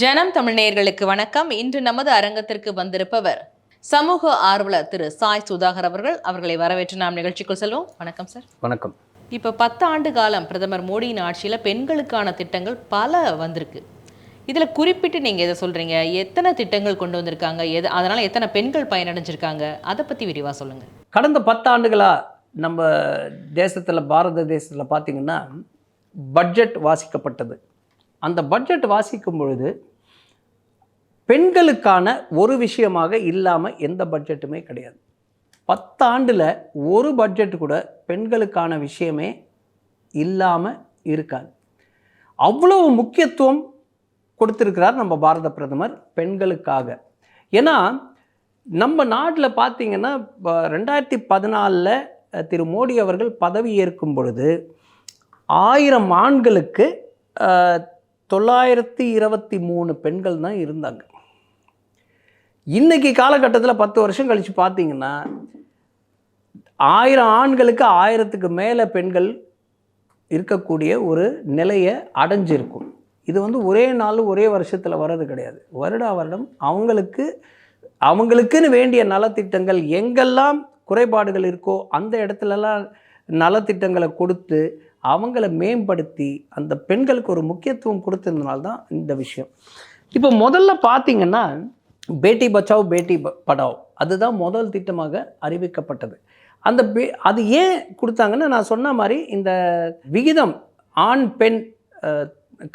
ஜனம் தமிழ்நேயர்களுக்கு வணக்கம். இன்று நமது அரங்கத்திற்கு வந்திருப்பவர் சமூக ஆர்வலர் திரு சாய் சுதாகர் அவர்கள். அவர்களை வரவேற்று நாம் நிகழ்ச்சிக்குள் செல்வோம். வணக்கம் சார். வணக்கம். இப்போ பத்து ஆண்டு காலம் பிரதமர் மோடியின் ஆட்சியில் பெண்களுக்கான திட்டங்கள் பல வந்திருக்கு. இதில் குறிப்பிட்டு நீங்கள் எதை சொல்கிறீங்க எத்தனை திட்டங்கள் கொண்டு வந்திருக்காங்க? எது அதனால் எத்தனை பெண்கள் பயனடைஞ்சிருக்காங்க? அதை பற்றி விரிவாக சொல்லுங்கள் கடந்த பத்தாண்டுகளாக நம்ம தேசத்தில் பாரத தேசத்தில் பார்த்திங்கன்னா பட்ஜெட் வாசிக்கப்பட்டது. அந்த பட்ஜெட் வாசிக்கும் பொழுது பெண்களுக்கான ஒரு விஷயமாக இல்லாமல் எந்த பட்ஜெட்டுமே கிடையாது. பத்தாண்டில் ஒரு பட்ஜெட் கூட பெண்களுக்கான விஷயமே இல்லாமல் இருக்காது. அவ்வளவு முக்கியத்துவம் கொடுத்துருக்கிறார் நம்ம பாரத பிரதமர் பெண்களுக்காக. ஏன்னா நம்ம நாட்டில் பார்த்தீங்கன்னா இப்போ ரெண்டாயிரத்தி பதினாலில் திரு மோடி அவர்கள் பதவி ஏற்கும் பொழுது ஆயிரம் ஆண்களுக்கு தொள்ளாயிரத்தி இருபத்தி மூணு பெண்கள் தான் இருந்தாங்க. இன்னைக்கு காலகட்டத்தில் பத்து வருஷம் கழித்து பார்த்தீங்கன்னா ஆயிரம் ஆண்களுக்கு ஆயிரத்துக்கு மேலே பெண்கள் இருக்கக்கூடிய ஒரு நிலையை அடைஞ்சிருக்கும். இது வந்து ஒரே நாள் ஒரே வருஷத்தில் வர்றது கிடையாது. வருடா வருடம் அவங்களுக்கு அவங்களுக்குன்னு வேண்டிய நலத்திட்டங்கள் எங்கெல்லாம் குறைபாடுகள் இருக்கோ அந்த இடத்துலலாம் நலத்திட்டங்களை கொடுத்து அவங்கள மேம்படுத்தி அந்த பெண்களுக்கு ஒரு முக்கியத்துவம் கொடுத்ததுனால தான் இந்த விஷயம். இப்போ முதல்ல பார்த்தீங்கன்னா பேட்டி பச்சாவ் பேட்டி ப- படாவ். அதுதான் முதல் திட்டமாக அறிவிக்கப்பட்டது. அந்த பே அது ஏன் கொடுத்தாங்கன்னு நான் சொன்ன மாதிரி இந்த விகிதம் ஆண் பெண்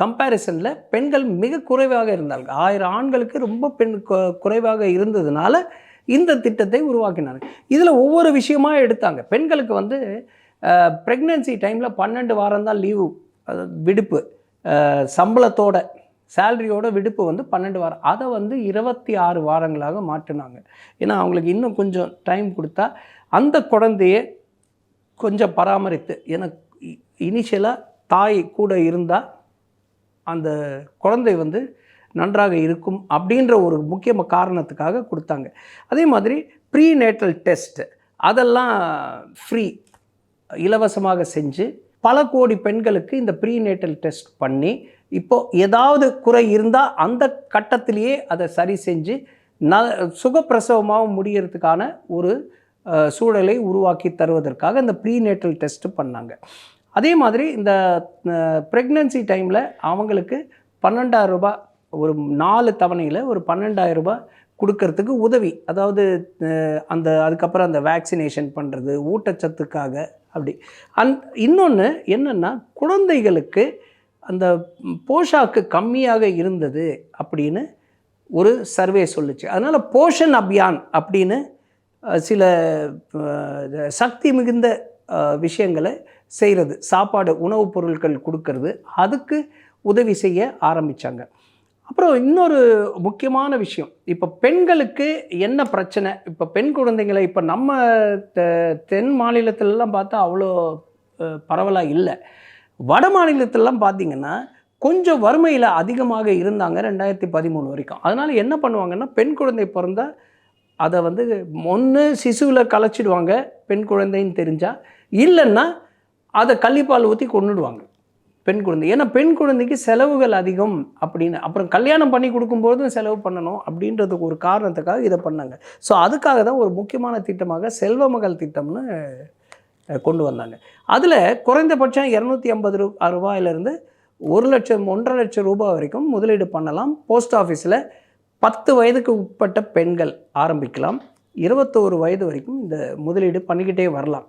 கம்பேரிசனில் பெண்கள் மிக குறைவாக இருந்தாங்க ஆயிரம் ஆண்களுக்கு ரொம்ப பெண் குறைவாக இருந்ததுனால இந்த திட்டத்தை உருவாக்கினாங்க. இதில் ஒவ்வொரு விஷயமாக எடுத்தாங்க. பெண்களுக்கு வந்து ப்ரெக்னென்சி டைமில் பன்னெண்டு வாரம் தான் லீவு விடுப்பு. சம்பளத்தோட சேலரியோட விடுப்பு வந்து பன்னெண்டு வாரம் அதை வந்து இருபத்தி ஆறு வாரங்களாக மாற்றினாங்க. ஏன்னா அவங்களுக்கு இன்னும் கொஞ்சம் டைம் கொடுத்தா அந்த குழந்தைய கொஞ்சம் பராமரித்து ஏன்னா இனிஷியலாக தாய் கூட இருந்தால் அந்த குழந்தை வந்து நன்றாக இருக்கும் அப்படின்ற ஒரு முக்கிய காரணத்துக்காக கொடுத்தாங்க. அதே மாதிரி ப்ரீ நேட்டல் டெஸ்ட் அதெல்லாம் ஃப்ரீ இலவசமாக செஞ்சு பல கோடி பெண்களுக்கு இந்த ப்ரீ நேட்டல் டெஸ்ட் பண்ணி இப்போ ஏதாவது குறை இருந்தால் அந்த கட்டத்திலேயே அதை சரி செஞ்சு ந சுகப்பிரசவமாக முடியறதுக்கான ஒரு சூழலை உருவாக்கி தருவதற்காக இந்த ப்ரீநேட்டல் டெஸ்ட்டு டெஸ்ட் பண்ணாங்க. அதே மாதிரி இந்த ப்ரெக்னன்சி டைமில் அவங்களுக்கு பன்னெண்டாயிரம் ரூபாய் ஒரு நாலு தவணையில் ஒரு பன்னெண்டாயிரம் ரூபாய் கொடுக்கறதுக்கு உதவி. அதாவது அந்த அதுக்கப்புறம் அந்த வேக்சினேஷன் பண்ணுறது ஊட்டச்சத்துக்காக அப்படி. அந் இன்னொன்று என்னென்னா குழந்தைகளுக்கு அந்த போஷாக்கு கம்மியாக இருந்தது அப்படின்னு ஒரு சர்வே சொல்லுச்சு. அதனால் போஷன் அபியான் அப்படின்னு சில சக்தி மிகுந்த விஷயங்களை செய்கிறது சாப்பாடு உணவுப் பொருட்கள் கொடுக்கறது அதுக்கு உதவி செய்ய ஆரம்பித்தாங்க அப்புறம் இன்னொரு முக்கியமான விஷயம் இப்போ பெண்களுக்கு என்ன பிரச்சனை? இப்போ பெண் குழந்தைங்களை இப்போ நம்ம தெ- தென் மாநிலத்திலலாம் பார்த்தா அவ்வளோ பரவலாக இல்லை. வட மாநிலத்திலலாம் பார்த்தீங்கன்னா கொஞ்சம் வறுமையில் அதிகமாக இருந்தாங்க ரெண்டாயிரத்தி பதிமூணு வரைக்கும். அதனால் என்ன பண்ணுவாங்கன்னா பெண் குழந்தை பிறந்தால் அதை வந்து ஒன்று சிசுவில் கலைச்சிடுவாங்க பெண் குழந்தைன்னு தெரிஞ்சால் இல்லைன்னா அதை கள்ளிப்பால் ஊற்றி கொன்னுடுவாங்க பெண் குழந்தை. ஏன்னா பெண் குழந்தைக்கு செலவுகள் அதிகம் அப்படின்னு அப்புறம் கல்யாணம் பண்ணி கொடுக்கும்போதும் செலவு பண்ணணும் அப்படின்றதுக்கு ஒரு காரணத்துக்காக இதை பண்ணாங்க. ஸோ அதுக்காக தான் ஒரு முக்கியமான திட்டமாக செல்வமகள் திட்டம்னு கொண்டு வந்தாங்க. அதில் குறைந்தபட்சம் இரநூத்தி ஐம்பது ரூ ரூபாயிலிருந்து ஒரு லட்சம் ஒன்றரை லட்சம் ரூபாய் வரைக்கும் முதலீடு பண்ணலாம். போஸ்ட் ஆஃபீஸில் பத்து வயதுக்கு உட்பட்ட பெண்கள் ஆரம்பிக்கலாம். இருபத்தோரு வயது வரைக்கும் இந்த முதலீடு பண்ணிக்கிட்டே வரலாம்.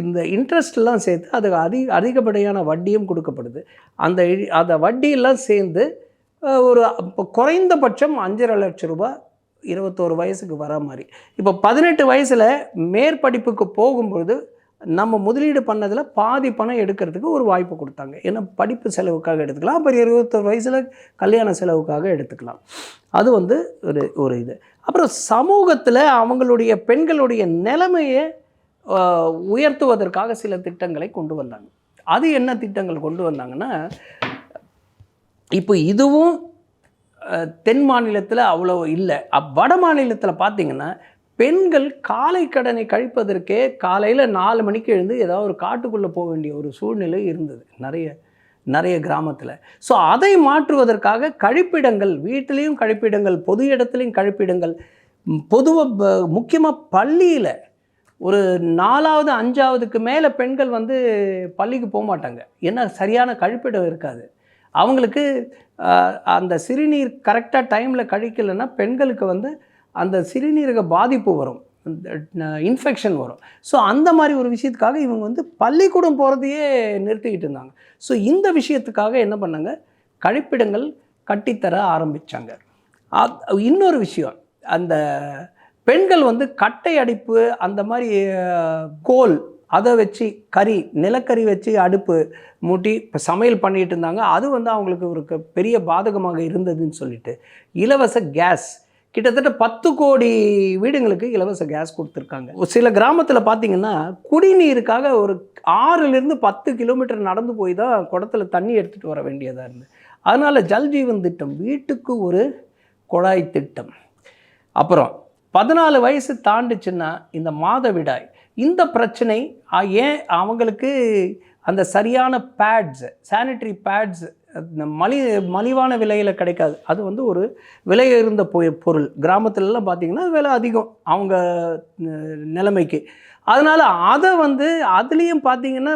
இந்த இன்ட்ரெஸ்ட்லாம் சேர்த்து அதுக்கு அதிக அதிகப்படியான வட்டியும் கொடுக்கப்படுது. அந்த அந்த வட்டியெல்லாம் சேர்ந்து ஒரு இப்போ குறைந்தபட்சம் அஞ்சரை லட்சம் ரூபாய் இருபத்தோரு வயசுக்கு வர மாதிரி. இப்போ பதினெட்டு வயசில் மேற்படிப்புக்கு போகும்பொழுது நம்ம முதலீடு பண்ணதில் பாதி பணம் எடுக்கிறதுக்கு ஒரு வாய்ப்பு கொடுத்தாங்க. ஏன்னா படிப்பு செலவுக்காக எடுத்துக்கலாம். அப்புறம் இருபத்தொரு வயசில் கல்யாண செலவுக்காக எடுத்துக்கலாம். அது வந்து ஒரு ஒரு இது. அப்புறம் சமூகத்தில் அவங்களுடைய பெண்களுடைய நிலைமையை உயர்த்துவதற்காக சில திட்டங்களை கொண்டு வந்தாங்க. அது என்ன திட்டங்கள் கொண்டு வந்தாங்கன்னா இப்போ இதுவும் தென் மாநிலத்தில் அவ்வளோ இல்லை. வட மாநிலத்தில் பார்த்தீங்கன்னா பெண்கள் காலை கடனை கழிப்பதற்கே காலையில் நாலு மணிக்கு எழுந்து ஏதாவது ஒரு காட்டுக்குள்ளே போக வேண்டிய ஒரு சூழ்நிலை இருந்தது. நிறைய நிறைய கிராமத்தில். ஸோ அதை மாற்றுவதற்காக கழிப்பிடங்கள் வீட்டிலையும் கழிப்பிடங்கள் பொது இடத்துலையும் கழிப்பிடங்கள் பொதுவாக முக்கியமாக பள்ளியில் ஒரு நாலாவது அஞ்சாவதுக்கு மேலே பெண்கள் வந்து பள்ளிக்கு போக மாட்டாங்க. ஏன்னா சரியான கழிப்பிடம் இருக்காது. அவங்களுக்கு அந்த சிறுநீர் கரெக்டாக டைமில் கழிக்கலைன்னா பெண்களுக்கு வந்து அந்த சிறுநீரக பாதிப்பு வரும். இன்ஃபெக்ஷன் வரும். ஸோ அந்த மாதிரி ஒரு விஷயத்துக்காக இவங்க வந்து பள்ளிக்கூடம் போகிறதையே நிறுத்திக்கிட்டு இருந்தாங்க. ஸோ இந்த விஷயத்துக்காக என்ன பண்ணாங்க? கழிப்பிடங்கள் கட்டித்தர ஆரம்பித்தாங்க இன்னொரு விஷயம். அந்த பெண்கள் வந்து கட்டை அடிப்பு அந்த மாதிரி கோல் அதை வச்சு கறி நிலக்கரி வச்சு அடுப்பு மூட்டி இப்போ சமையல் பண்ணிகிட்டு இருந்தாங்க. அது வந்து அவங்களுக்கு ஒரு க- பெரிய பாதகமாக இருந்ததுன்னு சொல்லிட்டு. இலவச கேஸ். கிட்டத்தட்ட பத்து கோடி வீடுங்களுக்கு இலவச கேஸ் கொடுத்துருக்காங்க. ஒரு சில கிராமத்தில் பார்த்தீங்கன்னா குடிநீருக்காக ஒரு ஆறுலேருந்து பத்து கிலோமீட்டர் நடந்து போய் தான் குடத்துல தண்ணி எடுத்துகிட்டு வர வேண்டியதாக இருந்தது அதனால் ஜல்ஜீவன் திட்டம் வீட்டுக்கு ஒரு குழாய் திட்டம். அப்புறம் பதினாலு வயசு தாண்டுச்சுன்னா இந்த மாதவிடாய் இந்த பிரச்சனை ஏன் அவங்களுக்கு அந்த சரியான பேட்ஸ் சானிட்டரி பேட்ஸ் மலி மலிவான விலையில் கிடைக்காது. அது வந்து ஒரு விலை இருந்த பொருள். கிராமத்துலலாம் பார்த்திங்கன்னா விலை அதிகம். அவங்க நிலைமைக்கு. அதனால் அதை வந்து அதுலேயும் பார்த்தீங்கன்னா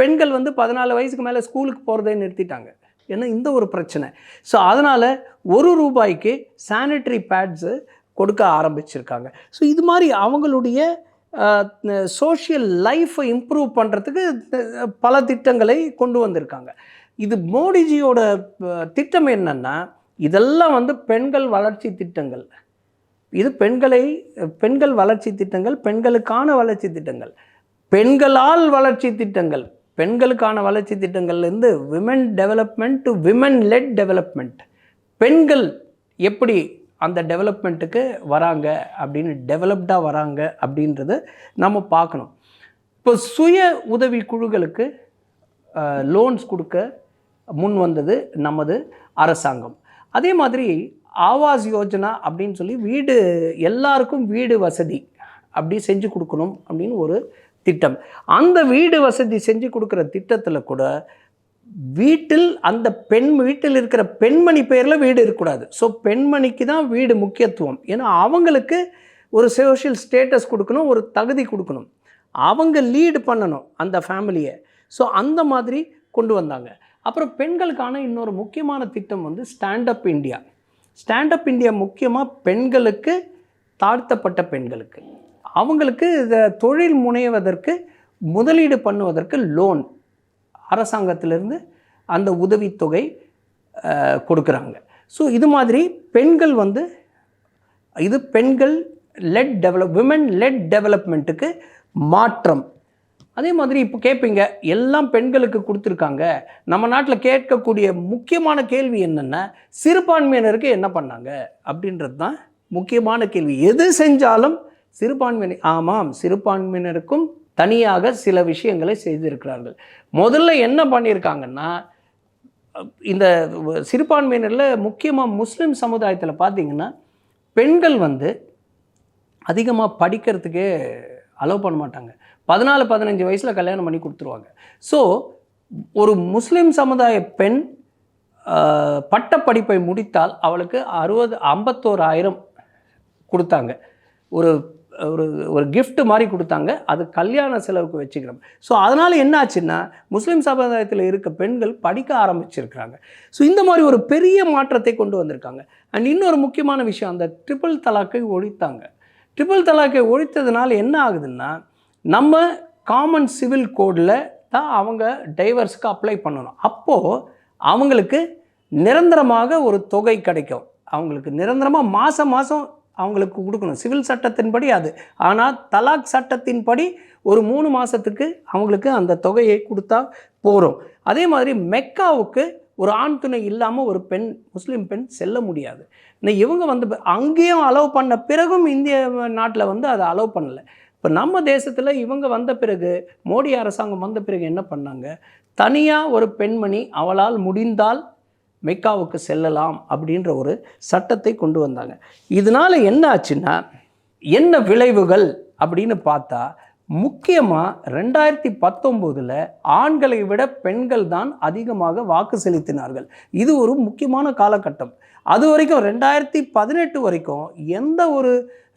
பெண்கள் வந்து பதினாலு வயசுக்கு மேலே ஸ்கூலுக்கு போகிறதே நிறுத்திட்டாங்க. ஏன்னா இந்த ஒரு பிரச்சனை. ஸோ அதனால் ஒரு ரூபாய்க்கு சானிட்டரி பேட்ஸு கொடுக்க ஆரம்பிச்சிருக்காங்க. ஸோ இது மாதிரி அவங்களுடைய சோஷியல் லைஃப்பை இம்ப்ரூவ் பண்ணுறதுக்கு பல திட்டங்களை கொண்டு வந்திருக்காங்க. இது மோடிஜியோட திட்டம் என்னன்னா இதெல்லாம் வந்து பெண்கள் வளர்ச்சி திட்டங்கள். இது பெண்களை பெண்கள் வளர்ச்சி திட்டங்கள் பெண்களுக்கான வளர்ச்சி திட்டங்கள். பெண்களால் வளர்ச்சி திட்டங்கள். பெண்களுக்கான வளர்ச்சி திட்டங்கள்லேருந்து women development to women led development பெண்கள் எப்படி அந்த டெவலப்மெண்ட்டுக்கு வராங்க அப்படின்னு டெவலப்டாக வராங்க அப்படின்றத நம்ம பார்க்கணும். இப்போ சுய உதவி குழுக்களுக்கு லோன்ஸ் கொடுக்க முன் வந்தது நமது அரசாங்கம். அதே மாதிரி ஆவாஸ் யோஜனா அப்படின்னு சொல்லி வீடு எல்லாருக்கும் வீடு வசதி அப்படி செஞ்சு கொடுக்கணும் அப்படின்னு ஒரு திட்டம். அந்த வீடு வசதி செஞ்சு கொடுக்குற திட்டத்தில் கூட வீட்டில் அந்த பெண் வீட்டில் இருக்கிற பெண்மணி பேரில் வீடு இருக்கக்கூடாது. ஸோ பெண்மணிக்கு தான் வீடு முக்கியத்துவம். ஏன்னா அவங்களுக்கு ஒரு சோஷியல் ஸ்டேட்டஸ் கொடுக்கணும் ஒரு தகுதி கொடுக்கணும். அவங்க லீடு பண்ணணும் அந்த ஃபேமிலியை ஸோ அந்த மாதிரி கொண்டு வந்தாங்க. அப்புறம் பெண்களுக்கான இன்னொரு முக்கியமான திட்டம் வந்து ஸ்டாண்டப் இந்தியா ஸ்டாண்டப் இந்தியா முக்கியமாக பெண்களுக்கு தாழ்த்தப்பட்ட பெண்களுக்கு. அவங்களுக்கு இதை தொழில் முனைவதற்கு முதலீடு பண்ணுவதற்கு லோன் அரசாங்கத்திலிருந்து அந்த உதவித்தொகை கொடுக்குறாங்க. ஸோ இது மாதிரி பெண்கள் வந்து இது பெண்கள் லெட் டெவலப் விமன் லெட் டெவலப்மெண்ட்டுக்கு மாற்றம் அதே மாதிரி இப்போ கேட்பீங்க எல்லாம் பெண்களுக்கு கொடுத்துருக்காங்க. நம்ம நாட்டில் கேட்கக்கூடிய முக்கியமான கேள்வி என்னென்னா சிறுபான்மையினருக்கு என்ன பண்ணாங்க? அப்படின்றது தான் முக்கியமான கேள்வி. எது செஞ்சாலும் சிறுபான்மையினர் ஆமாம் சிறுபான்மையினருக்கும் தனியாக சில விஷயங்களை செய்திருக்கிறார்கள். முதல்ல என்ன பண்ணியிருக்காங்கன்னா இந்த சிறுபான்மையினரில் முக்கியமாக முஸ்லீம் சமுதாயத்தில் பார்த்திங்கன்னா பெண்கள் வந்து அதிகமாக படிக்கிறதுக்கே அலோவ் பண்ண மாட்டாங்க. பதினாலு பதினஞ்சு வயசில் கல்யாணம் பண்ணி கொடுத்துருவாங்க. ஸோ ஒரு முஸ்லீம் சமுதாய பெண் பட்டப்படிப்பை முடித்தால் அவளுக்கு அறுபது ஐம்பத்தோராயிரம் கொடுத்தாங்க. ஒரு ஒரு ஒரு கிஃப்ட் மாதிரி கொடுத்தாங்க. அது கல்யாண செலவுக்கு வச்சுக்கிறோம். ஸோ அதனால் என்ன ஆச்சுன்னா முஸ்லீம் சமுதாயத்தில் இருக்க பெண்கள் படிக்க ஆரம்பிச்சிருக்கிறாங்க. ஸோ இந்த மாதிரி ஒரு பெரிய மாற்றத்தை கொண்டு வந்திருக்காங்க. அண்ட் இன்னொரு முக்கியமான விஷயம் அந்த ட்ரிபிள் தலாக்கை ஒழித்தாங்க. ட்ரிபிள் தலாக்கை ஒழித்ததுனால என்ன ஆகுதுன்னா நம்ம காமன் சிவில் கோடில் தான் அவங்க டைவர்ஸ்க்கு அப்ளை பண்ணணும். அப்போது அவங்களுக்கு நிரந்தரமாக ஒரு தொகை கிடைக்கும். அவங்களுக்கு நிரந்தரமாக மாதம் மாதம் அவங்களுக்கு கொடுக்கணும். சிவில் சட்டத்தின்படி அது. ஆனால் தலாக் சட்டத்தின்படி ஒரு மூணு மாதத்துக்கு அவங்களுக்கு அந்த தொகையை கொடுத்தா போகிறோம் அதே மாதிரி மெக்காவுக்கு ஒரு ஆண் துணை இல்லாமல் ஒரு பெண் முஸ்லீம் பெண் செல்ல முடியாது. இவங்க வந்து ப- அங்கேயும் அலோவ் பண்ண பிறகும் இந்திய நாட்டில் வந்து அதை அலோவ் பண்ணலை. இப்போ நம்ம தேசத்தில் இவங்க வந்த பிறகு மோடி அரசாங்கம் வந்த பிறகு என்ன பண்ணாங்க? தனியாக ஒரு பெண்மணி அவளால் முடிந்தால் மெக்காவுக்கு செல்லலாம் அப்படின்ற ஒரு சட்டத்தை கொண்டு வந்தாங்க. இதனால் என்ன ஆச்சுன்னா என்ன விளைவுகள் அப்படின்னு பார்த்தா முக்கியமாக ரெண்டாயிரத்தி பத்தொம்போதில் ஆண்களை விட பெண்கள் தான் அதிகமாக வாக்கு செலுத்தினார்கள். இது ஒரு முக்கியமான காலகட்டம். அது வரைக்கும் ரெண்டாயிரத்தி பதினெட்டு வரைக்கும் எந்த ஒரு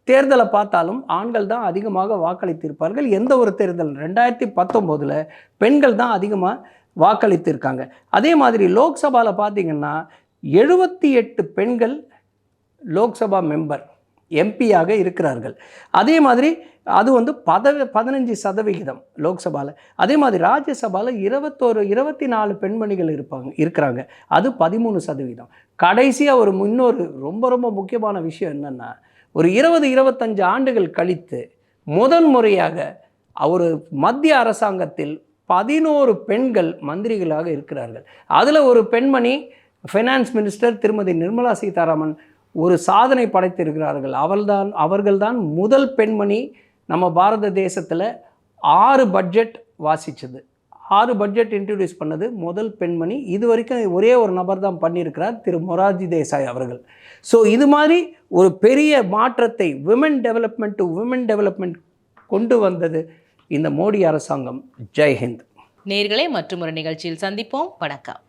தேர்தலை பார்த்தாலும் ஆண்கள் தான் அதிகமாக வாக்களித்திருப்பார்கள். எந்த ஒரு தேர்தல்? ரெண்டாயிரத்தி பத்தொம்போதில் பெண்கள் தான் அதிகமாக வாக்களித்திருக்காங்க. அதே மாதிரி லோக்சபாவில் பார்த்திங்கன்னா எழுபத்தி எட்டு பெண்கள் லோக்சபா மெம்பர். எம்பியாக இருக்கிறார்கள். அதே மாதிரி அது வந்து பதவி பதினஞ்சு சதவிகிதம் லோக்சபாவில் அதே மாதிரி ராஜ்யசபாவில் இருபத்தோரு இருபத்தி நாலு பெண்மணிகள் இருப்பாங்க இருக்கிறாங்க. அது பதிமூணு சதவீதம் கடைசியாக ஒரு முன்னொரு ரொம்ப ரொம்ப முக்கியமான விஷயம் என்னென்னா ஒரு இருபது இருபத்தஞ்சு ஆண்டுகள் கழித்து முதன் முறையாக அவர் மத்திய அரசாங்கத்தில் பதினோரு பெண்கள் மந்திரிகளாக இருக்கிறார்கள். அதில் ஒரு பெண்மணி ஃபைனான்ஸ் மினிஸ்டர் திருமதி நிர்மலா சீதாராமன் ஒரு சாதனை படைத்திருக்கிறார்கள். அவள்தான் அவர்கள்தான் முதல் பெண்மணி நம்ம பாரத தேசத்தில் ஆறு பட்ஜெட் வாசித்தது ஆறு பட்ஜெட் இன்ட்ரடியூஸ் பண்ணது முதல் பெண்மணி. இது வரைக்கும் ஒரே ஒரு நபர் தான் பண்ணியிருக்கிறார் திரு மொராஜி தேசாய் அவர்கள். ஸோ இது மாதிரி ஒரு பெரிய மாற்றத்தை women development to women development கொண்டு வந்தது இந்த மோடி அரசாங்கம். ஜெய்ஹிந்த் நேர்களே மற்றும் ஒரு நிகழ்ச்சியில் சந்திப்போம். வணக்கம்.